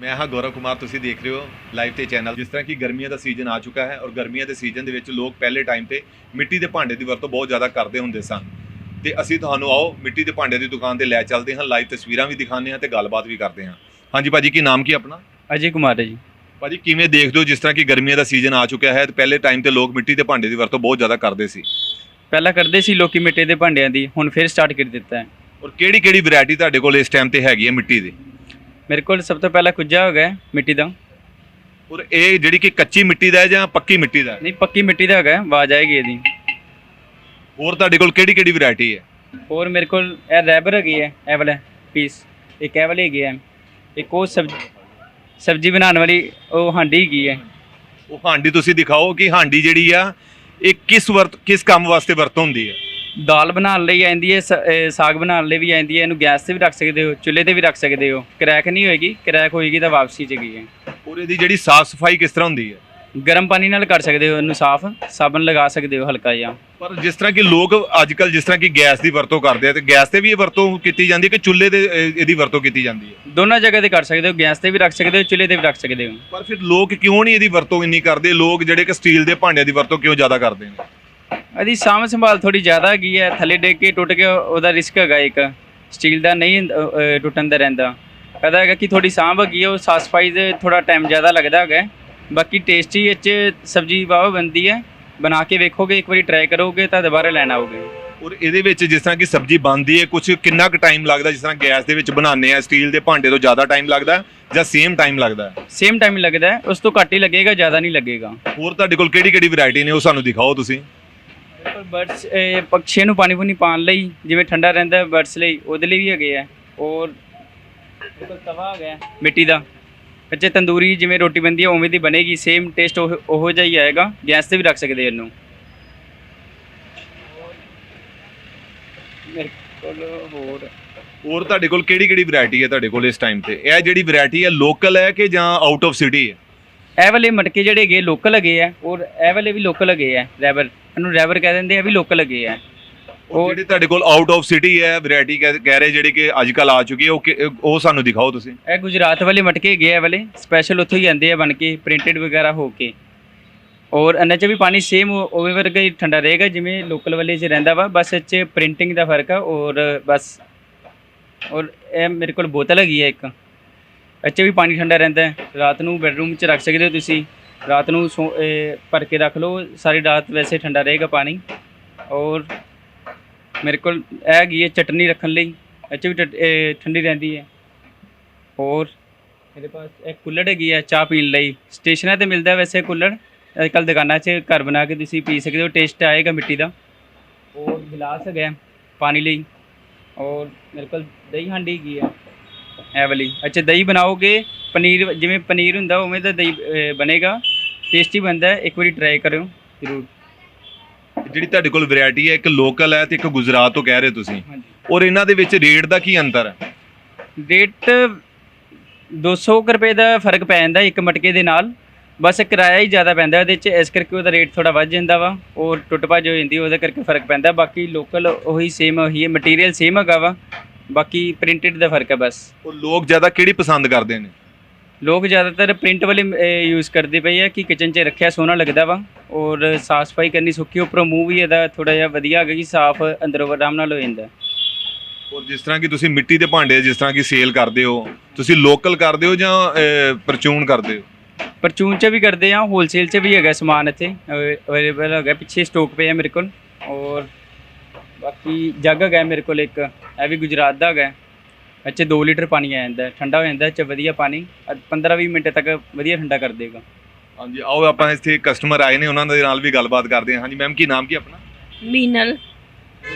ਮੈਂ ਹਾਂ ਗੌਰਵ ਕੁਮਾਰ ਤੁਸੀਂ ਦੇਖ ਰਹੇ ਹੋ ਲਾਈਵ ਤੇ ਚੈਨਲ। ਜਿਸ ਤਰ੍ਹਾਂ ਕਿ ਗਰਮੀਆਂ ਦਾ ਸੀਜ਼ਨ ਆ ਚੁੱਕਾ ਹੈ ਔਰ ਗਰਮੀਆਂ ਦੇ ਸੀਜ਼ਨ ਦੇ ਵਿੱਚ ਲੋਕ ਪਹਿਲੇ ਟਾਈਮ ਤੇ ਮਿੱਟੀ ਦੇ ਭਾਂਡੇ ਦੀ ਵਰਤੋਂ ਬਹੁਤ ਜ਼ਿਆਦਾ ਕਰਦੇ ਹੁੰਦੇ ਸਨ। ਤੇ ਅਸੀਂ ਤੁਹਾਨੂੰ ਆਓ ਮਿੱਟੀ ਦੇ ਭਾਂਡੇ ਦੀ ਦੁਕਾਨ ਤੇ ਲੈ ਚੱਲਦੇ ਹਾਂ ਲਾਈਵ ਤਸਵੀਰਾਂ ਵੀ ਦਿਖਾਉਂਦੇ ਹਾਂ ਤੇ ਗੱਲਬਾਤ ਵੀ ਕਰਦੇ ਹਾਂ। ਹਾਂਜੀ ਭਾਜੀ ਕੀ ਨਾਮ ਕੀ ਆਪਣਾ? ਅਜੇ ਕੁਮਾਰ ਹੈ ਜੀ। ਭਾਜੀ ਕਿਵੇਂ ਦੇਖਦੇ ਹੋ ਜਿਸ ਤਰ੍ਹਾਂ ਕਿ ਗਰਮੀਆਂ ਦਾ ਸੀਜ਼ਨ ਆ ਚੁੱਕਿਆ ਹੈ ਤੇ ਪਹਿਲੇ ਟਾਈਮ ਤੇ ਲੋਕ ਮਿੱਟੀ ਦੇ ਭਾਂਡੇ ਦੀ ਵਰਤੋਂ ਬਹੁਤ ਜ਼ਿਆਦਾ ਕਰਦੇ ਸੀ? ਪਹਿਲਾਂ ਕਰਦੇ ਸੀ ਲੋਕੀ ਮਿੱਟੀ ਦੇ ਭਾਂਡਿਆਂ ਦੀ ਹੁਣ ਫਿਰ ਸਟਾਰਟ ਕਰ ਦਿੱਤਾ ਹੈ। ਔਰ ਕਿਹੜੀ ਕਿਹੜੀ ਵੈਰਾਈਟੀ ਤੁਹਾਡੇ ਕੋਲ ਇਸ ਟਾਈਮ ਤੇ ਹੈਗੀ ਹੈ ਮਿੱਟੀ ਦੀ? ਮੇਰੇ ਕੋਲ ਸਭ ਤੋਂ ਪਹਿਲਾਂ ਕੁੱਜਾ ਹੋ ਗਿਆ ਮਿੱਟੀ ਦਾ। ਔਰ ਇਹ ਜਿਹੜੀ ਕਿ ਕੱਚੀ ਮਿੱਟੀ ਦਾ ਹੈ ਜਾਂ ਪੱਕੀ ਮਿੱਟੀ ਦਾ ਹੈ? ਨਹੀਂ ਪੱਕੀ ਮਿੱਟੀ ਦਾ ਹੈਗਾ ਆਵਾਜ਼ ਆਏਗੀ ਇਹਦੀ। ਹੋਰ ਤੁਹਾਡੇ ਕੋਲ ਕਿਹੜੀ ਕਿਹੜੀ ਵੈਰਾਈਟੀ ਹੈ? ਹੋਰ ਮੇਰੇ ਕੋਲ ਇਹ ਰੈਬਰ ਹੈਗੀ ਹੈ ਇਹ ਵਾਲਾ ਪੀਸ ਇੱਕ ਇਹ ਵਾਲੀ ਹੈਗੀ ਹੈ ਇੱਕ ਉਹ ਸਬਜ਼ੀ ਸਬਜ਼ੀ ਬਣਾਉਣ ਵਾਲੀ ਉਹ ਹਾਂਡੀ ਹੈਗੀ ਹੈ। ਉਹ ਹਾਂਡੀ ਤੁਸੀਂ ਦਿਖਾਓ ਕਿ ਹਾਂਡੀ ਜਿਹੜੀ ਆ ਇਹ ਕਿਸ ਵਰਤ ਕਿਸ ਕੰਮ ਵਾਸਤੇ ਵਰਤੋਂ ਹੁੰਦੀ ਹੈ? ਦਾਲ ਬਣਾਉਣ ਲਈ ਆਂਦੀ ਹੈ ਸ- ਇਹ ਸਾਗ ਬਣਾਉਣ ਲਈ ਵੀ ਆਂਦੀ ਹੈ ਇਹਨੂੰ ਗੈਸ ਤੇ ਵੀ ਰੱਖ ਸਕਦੇ ਹੋ ਚੁੱਲ੍ਹੇ ਤੇ ਵੀ ਰੱਖ ਸਕਦੇ ਹੋ ਕਰੈਕ ਨਹੀਂ ਹੋਏਗੀ ਕਰੈਕ ਹੋਏਗੀ ਤਾਂ ਵਾਪਸੀ ਚ ਗਈ ਹੈ। ਔਰ ਇਹਦੀ ਜਿਹੜੀ ਸਾਫ਼ ਸਫ਼ਾਈ ਕਿਸ ਤਰ੍ਹਾਂ ਹੁੰਦੀ ਹੈ? ਗਰਮ ਪਾਣੀ ਨਾਲ ਕਰ ਸਕਦੇ ਹੋ ਇਹਨੂੰ ਸਾਫ਼ ਸਾਬਣ ਲਗਾ ਸਕਦੇ ਹੋ ਹਲਕਾ ਜਿਹਾ। ਪਰ ਜਿਸ ਤਰ੍ਹਾਂ ਕਿ ਲੋਕ ਅੱਜ ਕੱਲ ਜਿਸ ਤਰ੍ਹਾਂ ਕਿ ਗੈਸ ਦੀ ਵਰਤੋਂ ਕਰਦੇ ਆ ਤੇ ਗੈਸ ਤੇ ਵੀ ਇਹ ਵਰਤੋਂ ਕੀਤੀ ਜਾਂਦੀ ਹੈ ਕਿ ਚੁੱਲ੍ਹੇ ਤੇ ਇਹ- ਇਹਦੀ ਵਰਤੋਂ ਕੀਤੀ ਜਾਂਦੀ ਹੈ? ਦੋਨੋਂ ਜਗ੍ਹਾ ਤੇ ਕਰ ਸਕਦੇ ਹੋ ਗੈਸ ਤੇ ਵੀ ਰੱਖ ਸਕਦੇ ਹੋ ਚੁੱਲ੍ਹੇ ਤੇ ਵੀ ਰੱਖ ਸਕਦੇ ਹੋ। ਪਰ ਫਿਰ ਲੋਕ ਕਿਉਂ ਨਹੀਂ ਇਹਦੀ ਵਰਤੋਂ ਇੰਨੀ ਕਰਦੇ? ਲੋਕ ਜਿਹੜੇ ਕਿ ਸਟੀਲ ਦੇ ਭਾਂਡਿਆਂ ਦੀ ਵਰਤੋਂ ਕਿਉਂ ਜ਼ਿਆਦਾ ਕਰਦੇ ਨੇ? ਇਹਦੀ ਸਾਂਭ ਸੰਭਾਲ ਥੋੜੀ ਜ਼ਿਆਦਾ ਹੈਗੀ ਹੈ ਥੱਲੇ ਡਿੱਗ ਕੇ ਟੁੱਟ ਗਿਆ ਉਹਦਾ ਰਿਸਕ ਹੈਗਾ ਇੱਕ। ਸਟੀਲ ਦਾ ਨਹੀਂ ਟੁੱਟਣ ਦਾ ਰਹਿੰਦਾ। ਇਹਦਾ ਹੈਗਾ ਕਿ ਥੋੜੀ ਸਾਂਭ ਹੈਗੀ ਹੈ ਉਹ ਸਾਫ਼ ਸਫ਼ਾਈ ਦੇ ਥੋੜਾ ਟਾਈਮ ਜ਼ਿਆਦਾ ਲੱਗਦਾ ਹੈਗਾ ਬਾਕੀ ਟੇਸਟੀ ਵਿੱਚ ਸਬਜ਼ੀ ਵਾਹ ਬਣਦੀ ਹੈ। ਬਣਾ ਕੇ ਵੇਖੋਗੇ ਇੱਕ ਵਾਰੀ ਟਰਾਈ ਕਰੋਗੇ ਤਾਂ ਦੁਬਾਰਾ ਲੈਣ ਆਓਗੇ। ਔਰ ਇਹਦੇ ਵਿੱਚ ਜਿਸ ਤਰ੍ਹਾਂ ਕਿ ਸਬਜ਼ੀ ਬਣਦੀ ਹੈ ਕੁਝ ਕਿੰਨਾ ਕੁ ਟਾਈਮ ਲੱਗਦਾ ਜਿਸ ਤਰ੍ਹਾਂ ਗੈਸ ਦੇ ਵਿੱਚ ਬਣਾਉਂਦੇ ਆ ਸਟੀਲ ਦੇ ਭਾਂਡੇ ਤੋਂ ਜ਼ਿਆਦਾ ਟਾਈਮ ਲੱਗਦਾ ਜਾਂ ਸੇਮ ਟਾਈਮ ਲੱਗਦਾ? ਸੇਮ ਟਾਈਮ ਲੱਗਦਾ ਹੈ। ਉਸ ਤੋਂ ਘੱਟ ਹੀ ਲੱਗੇਗਾ ਜ਼ਿਆਦਾ ਨਹੀਂ ਲੱਗੇਗਾ। ਹੋਰ ਤੁਹਾਡੇ ਕੋਲ ਕਿਹੜੀ ਕਿਹੜੀ ਵੈਰਾਈਟੀ ਨੇ ਉਹ ਸਾਨੂੰ ਦਿਖਾਓ ਤੁਸੀਂ। ਬਰਡਸ ਪੰਛੀਆਂ ਨੂੰ ਪਾਣੀ ਪੂਣੀ ਪਾਉਣ ਲਈ ਜਿਵੇਂ ਠੰਡਾ ਰਹਿੰਦਾ ਬਰਡਸ ਲਈ ਉਹਦੇ ਲਈ ਵੀ ਹੈਗੇ ਆ। ਔਰ ਇੱਕ ਤਵਾ ਹੈਗਾ ਹੈ ਮਿੱਟੀ ਦਾ। ਬੱਚੇ ਤੰਦੂਰੀ ਜਿਵੇਂ ਰੋਟੀ ਬਣਦੀ ਹੈ ਉਵੇਂ ਦੀ ਬਣੇਗੀ। ਸੇਮ ਟੇਸਟ ਉਹ ਉਹੋ ਜਿਹਾ ਹੀ ਆਏਗਾ। ਗੈਸ ਤੇ ਵੀ ਰੱਖ ਸਕਦੇ ਇਹਨੂੰ। ਮੇਰੇ ਕੋਲ ਹੋਰ। ਹੋਰ ਤੁਹਾਡੇ ਕੋਲ ਕਿਹੜੀ ਕਿਹੜੀ ਵੈਰਾਈਟੀ ਹੈ ਤੁਹਾਡੇ ਕੋਲ ਇਸ ਟਾਈਮ ਤੇ? ਇਹ ਜਿਹੜੀ ਵੈਰਾਈਟੀ ਹੈ ਲੋਕਲ ਹੈ ਕਿ ਜਾਂ ਆਊਟ ਆਫ ਸਿਟੀ ਹੈ? ਇਹ ਵਾਲੇ ਮਟਕੇ ਜਿਹੜੇ ਹੈਗੇ ਲੋਕਲ ਹੈਗੇ ਆ ਔਰ ਇਹ ਵਾਲੇ ਵੀ ਲੋਕਲ ਹੈਗੇ ਆ ਰੈਬਰ ਇਹਨੂੰ ਰੈਬਰ ਕਹਿ ਦਿੰਦੇ ਆ ਵੀ ਲੋਕਲ ਹੈਗੇ ਆ। ਉਹ ਜਿਹੜੇ ਤੁਹਾਡੇ ਕੋਲ ਆਊਟ ਆਫ ਸਿਟੀ ਹੈ ਵੈਰਾਈਟੀ ਕਹਿ ਰਹੇ ਜਿਹੜੇ ਕਿ ਅੱਜ ਕੱਲ ਆ ਚੁੱਕੀ ਹੈ ਉਹ ਕਿ- ਉਹ ਸਾਨੂੰ ਦਿਖਾਓ ਤੁਸੀਂ। ਇਹ ਗੁਜਰਾਤ ਵਾਲੇ ਮਟਕੇ ਹੈਗੇ ਆ ਵਾਲੇ। ਸਪੈਸ਼ਲ ਉੱਥੋਂ ਹੀ ਆਉਂਦੇ ਆ ਬਣ ਕੇ ਪ੍ਰਿੰਟਡ ਵਗੈਰਾ ਹੋ ਕੇ। ਔਰ ਇਹਨਾਂ 'ਚ ਵੀ ਪਾਣੀ ਸੇਮ ਉਵੇਂ ਵਰਗਾ ਹੀ ਠੰਡਾ ਰਹੇਗਾ ਜਿਵੇਂ ਲੋਕਲ ਵਾਲੇ 'ਚ ਰਹਿੰਦਾ ਵਾ। ਬਸ ਇਹ 'ਚ ਪ੍ਰਿੰਟਿੰਗ ਦਾ ਫ਼ਰਕ ਆ ਔਰ ਬਸ। ਔਰ ਇਹ ਮੇਰੇ ਕੋਲ ਬੋਤਲ ਹੈਗੀ ਹੈ ਇੱਕ। ਇਹ 'ਚ ਵੀ ਪਾਣੀ ਠੰਡਾ ਰਹਿੰਦਾ ਹੈ। ਰਾਤ ਨੂੰ ਬੈਡਰੂਮ 'ਚ ਰੱਖ ਸਕਦੇ ਹੋ ਤੁਸੀਂ। ਰਾਤ ਨੂੰ ਸੌ- ਇਹ ਭਰ ਕੇ ਰੱਖ ਲਓ, ਸਾਰੀ ਰਾਤ ਵੈਸੇ ਠੰਡਾ ਰਹੇਗਾ ਪਾਣੀ। ਔਰ ਮੇਰੇ ਕੋਲ ਇਹ ਹੈਗੀ ਹੈ ਚਟਨੀ ਰੱਖਣ ਲਈ, ਇਹ 'ਚ ਵੀ ਟਟ- ਇਹ ਠੰਡੀ ਰਹਿੰਦੀ ਹੈ। ਹੋਰ ਮੇਰੇ ਪਾਸ ਇੱਕ ਕੁੱਲੜ ਹੈਗੀ ਹੈ ਚਾਹ ਪੀਣ ਲਈ। ਸਟੇਸ਼ਨਾਂ ਤੇ ਮਿਲਦਾ ਵੈਸੇ ਕੁੱਲੜ ਅੱਜ ਕੱਲ੍ਹ ਦੁਕਾਨਾਂ 'ਚ ਘਰ ਬਣਾ ਕੇ ਤੁਸੀਂ ਪੀ ਸਕਦੇ ਹੋ, ਟੇਸਟ ਆਏਗਾ ਮਿੱਟੀ ਦਾ। ਔਰ ਗਿਲਾਸ ਹੈਗਾ ਪਾਣੀ ਲਈ। ਔਰ ਮੇਰੇ ਕੋਲ ਦਹੀਂ ਹਾਂਡੀ ਹੈਗੀ ਹੈ। ਇਹ ਵਾਲੀ। ਅੱਛਾ ਦਹੀਂ ਬਣਾਓਗੇ? ਪਨੀਰ ਜਿਵੇਂ ਪਨੀਰ ਹੁੰਦਾ ਉਵੇਂ ਦਾ ਦਹੀਂ ਅਹ, ਬਣੇਗਾ। ਟੇਸਟੀ ਬਣਦਾ ਹੈ। ਇੱਕ ਵਾਰੀ ਟਰਾਈ ਕਰਿਓ। ਜ਼ਰੂਰ। ਜਿਹੜੀ ਤੁਹਾਡੇ ਕੋਲ ਵੈਰਾਈਟੀ ਹੈ ਇੱਕ ਲੋਕਲ ਹੈ ਤੇ ਇੱਕ ਗੁਜਰਾਤ ਤੋਂ ਕਹਿ ਰਹੇ ਤੁਸੀਂ। ਹਾਂਜੀ। ਔਰ ਇਹਨਾਂ ਦੇ ਵਿੱਚ ਰੇਟ ਦਾ ਕੀ ਅੰਤਰ ਹੈ? ਰੇਟ 200 ਕੁ ਰੁਪਏ ਦਾ ਫ਼ਰਕ ਪੈ ਜਾਂਦਾ ਇੱਕ ਮਟਕੇ ਦੇ ਨਾਲ। ਬਸ ਕਿਰਾਇਆ ਹੀ ਜ਼ਿਆਦਾ ਪੈਂਦਾ ਉਹਦੇ 'ਚ। ਇਸ ਕਰਕੇ ਉਹਦਾ ਰੇਟ ਥੋੜਾ ਵੱਧ ਜਾਂਦਾ ਵਾ। ਔਰ ਟੁੱਟ ਭੱਜ ਹੋ ਜਾਂਦੀ ਉਹਦੇ ਕਰਕੇ ਫ਼ਰਕ ਪੈਂਦਾ। ਬਾਕੀ ਲੋਕਲ ਉਹੀ ਸੇਮ ਉਹੀ ਹੈ ਮਟੀਰੀਅਲ ਸੇਮ ਹੈਗਾ ਵਾ। ਬਾਕੀ ਪ੍ਰਿੰਟਡ ਦਾ ਫ਼ਰਕ ਹੈ ਬਸ। ਉਹ ਲੋਕ ਜ਼ਿਆਦਾ ਕਿਹੜੀ ਪਸੰਦ ਕਰਦੇ ਨੇ? ਲੋਕ ਜ਼ਿਆਦਾਤਰ ਪ੍ਰਿੰਟ ਵਾਲੇ ਯੂਜ਼ ਕਰਦੇ ਪਏ ਆ ਕਿ ਕਿਚਨ 'ਚ ਰੱਖਿਆ ਸੋਹਣਾ ਲੱਗਦਾ ਵਾ ਔਰ ਸਾਫ਼ ਸਫ਼ਾਈ ਕਰਨੀ ਸੌਖੀ ਉੱਪਰੋਂ ਮੂੰਹ ਵੀ ਇਹਦਾ ਥੋੜਾ ਜਿਹਾ ਵਧੀਆ ਹੈਗਾ ਕਿ ਸਾਫ਼ ਅੰਦਰੋਂ ਆਰਾਮ ਨਾਲ ਹੋ ਜਾਂਦਾ। ਔਰ ਜਿਸ ਤਰ੍ਹਾਂ ਕਿ ਤੁਸੀਂ ਮਿੱਟੀ ਦੇ ਭਾਂਡੇ ਜਿਸ ਤਰ੍ਹਾਂ ਕਿ ਸੇਲ ਕਰਦੇ ਹੋ ਤੁਸੀਂ ਲੋਕਲ ਕਰਦੇ ਹੋ ਜਾਂ ਪਰਚੂਨ ਕਰਦੇ ਹੋ? ਪਰਚੂਨ ਚ ਵੀ ਕਰਦੇ ਆ ਹੋਲਸੇਲ ਚ ਵੀ ਹੈਗਾ ਸਮਾਨ ਇੱਥੇ ਅਵੇਲੇਬਲ ਹੈਗਾ ਪਿੱਛੇ ਸਟਾਕ ਪਿਆ ਮੇਰੇ ਕੋਲ ਔਰ ਬਾਕੀ ਜੱਗ ਹੈਗਾ ਮੇਰੇ ਕੋਲ ਇੱਕ ਇਹ ਵੀ ਗੁਜਰਾਤ ਦਾ ਹੈਗਾ। 'ਚ 2 ਲੀਟਰ ਪਾਣੀ ਆ ਜਾਂਦਾ ਹੈ, ਠੰਡਾ ਹੋ ਜਾਂਦਾ 'ਚ ਵਧੀਆ ਪਾਣੀ 15-20 ਮਿੰਟ ਤੱਕ ਵਧੀਆ ਠੰਡਾ ਕਰ ਦੇਗਾ। ਹਾਂਜੀ ਆਓ ਆਪਾਂ ਇੱਥੇ ਕਸਟਮਰ ਆਏ ਨੇ ਉਹਨਾਂ ਦੇ ਨਾਲ ਵੀ ਗੱਲਬਾਤ ਕਰਦੇ ਹਾਂ। ਹਾਂਜੀ ਮੈਮ ਕੀ ਨਾਮ ਕੀ ਆਪਣਾ? ਮੀਨਲ।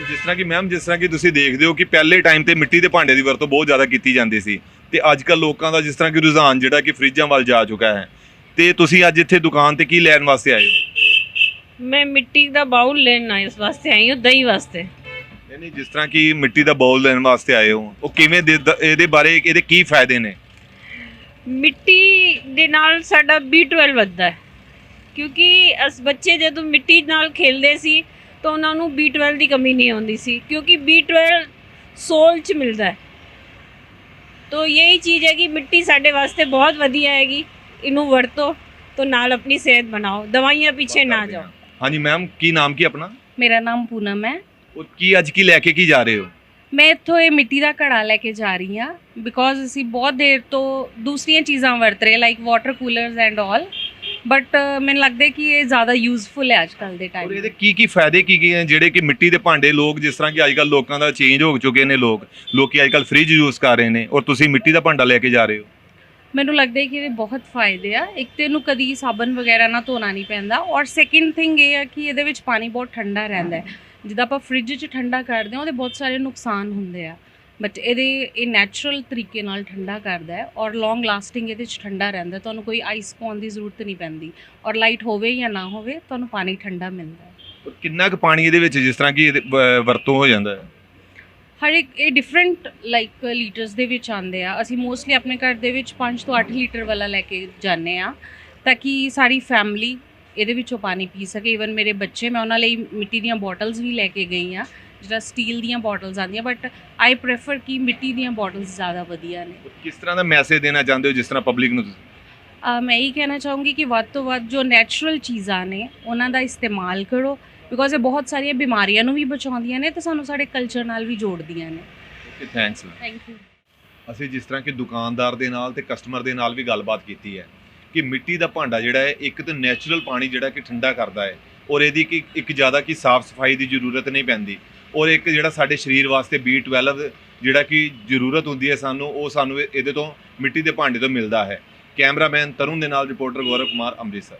ਜਿਸ ਤਰ੍ਹਾਂ ਕਿ ਮੈਮ ਜਿਸ ਤਰ੍ਹਾਂ ਕਿ ਤੁਸੀਂ ਦੇਖਦੇ ਹੋ ਕਿ ਪਹਿਲੇ ਟਾਈਮ ਤੇ ਮਿੱਟੀ ਦੇ ਭਾਂਡੇ ਦੀ ਵਰਤੋਂ ਬਹੁਤ ਜ਼ਿਆਦਾ ਕੀਤੀ ਜਾਂਦੀ ਸੀ। ਤੇ ਅੱਜ ਕੱਲ ਲੋਕਾਂ ਦਾ ਜਿਸ ਤਰ੍ਹਾਂ ਕਿ ਰੁਝਾਨ ਜਿਹੜਾ ਕਿ ਫਰਿੱਜਾਂ ਵੱਲ ਜਾ ਚੁੱਕਾ ਹੈ। ਤੇ ਤੁਸੀਂ ਅੱਜ ਇੱਥੇ ਦੁਕਾਨ ਤੇ ਕੀ ਲੈਣ ਵਾਸਤੇ ਆਏ ਹੋ? ਮੈਂ ਮਿੱਟੀ ਦਾ ਬਾਉਲ ਲੈਣਾ ਇਸ ਵਾਸਤੇ ਆਈ ਹਾਂ ਦਹੀਂ ਵਾਸਤੇ। ਨਹੀਂ ਨਹੀਂ ਜਿਸ ਤਰ੍ਹਾਂ ਕਿ ਮਿੱਟੀ ਦਾ ਬਾਉਲ ਲੈਣ ਵਾਸਤੇ ਆਏ ਹੋ ਉਹ ਕਿਵੇਂ ਦੇ ਦ- ਇਹਦੇ ਬਾਰੇ ਇਹਦੇ ਕੀ ਫਾਇਦੇ ਨੇ? ਮਿੱਟੀ ਦੇ ਨਾਲ ਸਾਡਾ B12 ਵੱਧਦਾ ਹੈ। ਕਿਉਂਕਿ ਅਸ ਬੱਚੇ ਜਦੋਂ ਮਿੱਟੀ ਨਾਲ ਖੇਲਦੇ ਸੀ ਤਾਂ ਉਹਨਾਂ ਨੂੰ B12 ਦੀ ਕਮੀ ਨਹੀਂ ਆਉਂਦੀ ਸੀ ਕਿਉਂਕਿ B12 ਸੋਲ ਚ ਮਿਲਦਾ ਹੈ। ਤੋ ਯਹੀ ਚੀਜ਼ ਹੈ ਕਿ ਮਿੱਟੀ ਸਾਡੇ ਵਾਸਤੇ ਬਹੁਤ ਵਧੀਆ ਹੈਗੀ ਇਹਨੂੰ ਵਰਤੋ ਤੋ ਨਾਲ ਆਪਣੀ ਸਿਹਤ ਬਣਾਓ ਦਵਾਈਆਂ ਪਿੱਛੇ ਨਾ ਜਾਓ। ਹਾਂਜੀ ਮੈਮ ਕੀ ਨਾਮ ਕੀ ਆਪਣਾ? ਮੇਰਾ ਨਾਮ ਪੂਨਮ ਹੈ ਉਹ ਕੀ ਅੱਜ ਕੀ ਲੈ ਕੇ ਕੀ ਜਾ ਰਹੇ ਹੋ? ਮੈਂ ਇੱਥੋਂ ਇਹ ਮਿੱਟੀ ਦਾ ਘੜਾ ਲੈ ਕੇ ਜਾ ਰਹੀ ਹਾਂ ਬਿਕੋਜ਼ ਅਸੀਂ ਬਹੁਤ ਦੇਰ ਤੋਂ ਦੂਸਰੀਆਂ ਚੀਜ਼ਾਂ ਵਰਤ ਰਹੇ like water coolers and all but ਮੈਨੂੰ ਲੱਗਦਾ ਕਿ ਇਹ ਜ਼ਿਆਦਾ ਯੂਜ਼ਫੁਲ ਹੈ ਅੱਜ ਕੱਲ ਦੇ ਔਰ ਟਾਈਮ ਇਹਦੇ ਕੀ ਕੀ ਫਾਇਦੇ ਕੀ ਕੀ ਹੈ ਜਿਹੜੇ ਕਿ ਮਿੱਟੀ ਦੇ ਭਾਂਡੇ ਲੋਕ ਜਿਸ ਤਰ੍ਹਾਂ ਕਿ ਅੱਜ ਕੱਲ ਲੋਕਾਂ ਦਾ ਚੇਂਜ ਹੋ ਚੁੱਕੇ ਨੇ ਲੋਕ ਲੋਕੀ ਅੱਜ ਕੱਲ ਫ੍ਰਿਜ ਯੂਜ਼ ਕਰ ਰਹੇ ਨੇ ਔਰ ਤੁਸੀਂ ਮਿੱਟੀ ਦਾ ਭਾਂਡਾ ਲੈ ਕੇ ਜਾ ਰਹੇ ਹੋ? ਮੈਨੂੰ ਲੱਗਦਾ ਹੈ ਕਿ ਇਹਦੇ ਬਹੁਤ ਫਾਇਦੇ ਆ। ਇੱਕ ਤੇ ਇਹਨੂੰ ਕਦੀ ਸਾਬਣ ਵਗੈਰਾ ਨਾਲ ਧੋਣਾ ਨਹੀਂ ਪੈਂਦਾ ਔਰ ਸੈਕਿੰਡ ਥਿੰਗ ਇਹ ਹੈ ਕਿ ਇਹਦੇ ਵਿੱਚ ਪਾਣੀ ਬਹੁਤ ਠੰਡਾ ਰਹਿੰਦਾ ਹੈ। ਜਿੱਦਾਂ ਆਪਾਂ ਫ੍ਰਿਜ 'ਚ ਠੰਡਾ ਕਰਦੇ ਹਾਂ ਉਹਦੇ ਬਹੁਤ ਸਾਰੇ ਨੁਕਸਾਨ ਹੁੰਦੇ ਆ। ਬਟ ਇਹਦੇ ਇਹ ਨੈਚੁਰਲ ਤਰੀਕੇ ਨਾਲ ਠੰਡਾ ਕਰਦਾ ਹੈ ਔਰ ਲੌਂਗ ਲਾਸਟਿੰਗ ਇਹਦੇ 'ਚ ਠੰਡਾ ਰਹਿੰਦਾ। ਤੁਹਾਨੂੰ ਕੋਈ ਆਈਸ ਪਾਉਣ ਦੀ ਜ਼ਰੂਰਤ ਨਹੀਂ ਪੈਂਦੀ। ਔਰ ਲਾਈਟ ਹੋਵੇ ਜਾਂ ਨਾ ਹੋਵੇ ਤੁਹਾਨੂੰ ਪਾਣੀ ਠੰਡਾ ਮਿਲਦਾ ਹੈ। ਕਿੰਨਾ ਕੁ ਪਾਣੀ ਇਹਦੇ ਵਿੱਚ ਜਿਸ ਤਰ੍ਹਾਂ ਕਿ ਅਹ, ਵਰਤੋਂ ਹੋ ਜਾਂਦਾ ਹੈ? ਹਰ ਇੱਕ ਇਹ ਡਿਫਰੈਂਟ ਲਾਈਕ ਲੀਟਰਸ ਦੇ ਵਿੱਚ ਆਉਂਦੇ ਆ। ਅਸੀਂ ਮੋਸਟਲੀ ਆਪਣੇ ਘਰ ਦੇ ਵਿੱਚ 5 ਤੋਂ 8 ਲੀਟਰ ਵਾਲਾ ਲੈ ਕੇ ਜਾਂਦੇ ਆ ਤਾਂ ਕਿ ਸਾਰੀ ਫੈਮਿਲੀ ਇਹਦੇ ਵਿੱਚੋਂ ਪਾਣੀ ਪੀ ਸਕੇ। ਇਵਨ ਮੇਰੇ ਬੱਚੇ ਮੈਂ ਉਹਨਾਂ ਲਈ ਮਿੱਟੀ ਦੀਆਂ ਬੋਟਲਸ ਵੀ ਲੈ ਕੇ ਗਈ ਆ ਜਿਹੜਾ ਸਟੀਲ ਦੀਆਂ ਬੋਟਲਸ ਆਉਂਦੀਆਂ ਬਟ ਆਈ ਪ੍ਰੇਫਰ ਕਿ ਮਿੱਟੀ ਦੀਆਂ ਬੋਟਲਸ ਜ਼ਿਆਦਾ ਵਧੀਆ ਨੇ। ਕਿਸ ਤਰ੍ਹਾਂ ਦਾ ਮੈਸੇਜ ਦੇਣਾ ਚਾਹੁੰਦੇ ਹੋ ਜਿਸ ਤਰ੍ਹਾਂ ਪਬਲਿਕ ਨੂੰ ਤੁਸੀਂ? ਮੈਂ ਇਹ ਕਹਿਣਾ ਚਾਹੂੰਗੀ ਕਿ ਵੱਧ ਤੋਂ ਵੱਧ ਜੋ ਨੈਚੁਰਲ ਚੀਜ਼ਾਂ ਨੇ ਉਹਨਾਂ ਦਾ ਇਸਤੇਮਾਲ ਕਰੋ ਬਿਕੋਜ਼ ਇਹ ਬਹੁਤ ਸਾਰੀਆਂ ਬਿਮਾਰੀਆਂ ਨੂੰ ਵੀ ਬਚਾਉਂਦੀਆਂ ਨੇ ਤੇ ਸਾਨੂੰ ਸਾਡੇ ਕਲਚਰ ਨਾਲ ਵੀ ਜੋੜਦੀਆਂ ਨੇ। ਓਕੇ ਥੈਂਕਸ ਥੈਂਕ ਯੂ ਅਸੀਂ ਜਿਸ ਤਰ੍ਹਾਂ ਕਿ ਦੁਕਾਨਦਾਰ ਦੇ ਨਾਲ ਤੇ ਕਸਟਮਰ ਦੇ ਨਾਲ ਵੀ ਗੱਲਬਾਤ ਕੀਤੀ ਹੈ। ਕਿ ਮਿੱਟੀ ਦਾ ਭਾਂਡਾ ਜਿਹੜਾ ਹੈ, ਇੱਕ ਤਾਂ ਨੈਚੁਰਲ ਪਾਣੀ ਜਿਹੜਾ ਕਿ ਠੰਡਾ ਕਰਦਾ ਹੈ ਔਰ ਇਹਦੀ ਕਿ ਇੱਕ ਜ਼ਿਆਦਾ ਕਿ ਸਾਫ਼ ਸਫ਼ਾਈ ਦੀ ਜ਼ਰੂਰਤ ਨਹੀਂ ਪੈਂਦੀ ਔਰ ਇੱਕ ਜਿਹੜਾ ਸਾਡੇ ਸਰੀਰ ਵਾਸਤੇ B12 ਜਿਹੜਾ ਕਿ ਜ਼ਰੂਰਤ ਹੁੰਦੀ ਹੈ ਸਾਨੂੰ, ਉਹ ਸਾਨੂੰ ਇਹਦੇ ਤੋਂ ਮਿੱਟੀ ਦੇ ਭਾਂਡੇ ਤੋਂ ਮਿਲਦਾ ਹੈ। ਕੈਮਰਾਮੈਨ ਤਰੁਣ ਦੇ ਨਾਲ ਰਿਪੋਰਟਰ ਗੌਰਵ ਕੁਮਾਰ, ਅੰਮ੍ਰਿਤਸਰ।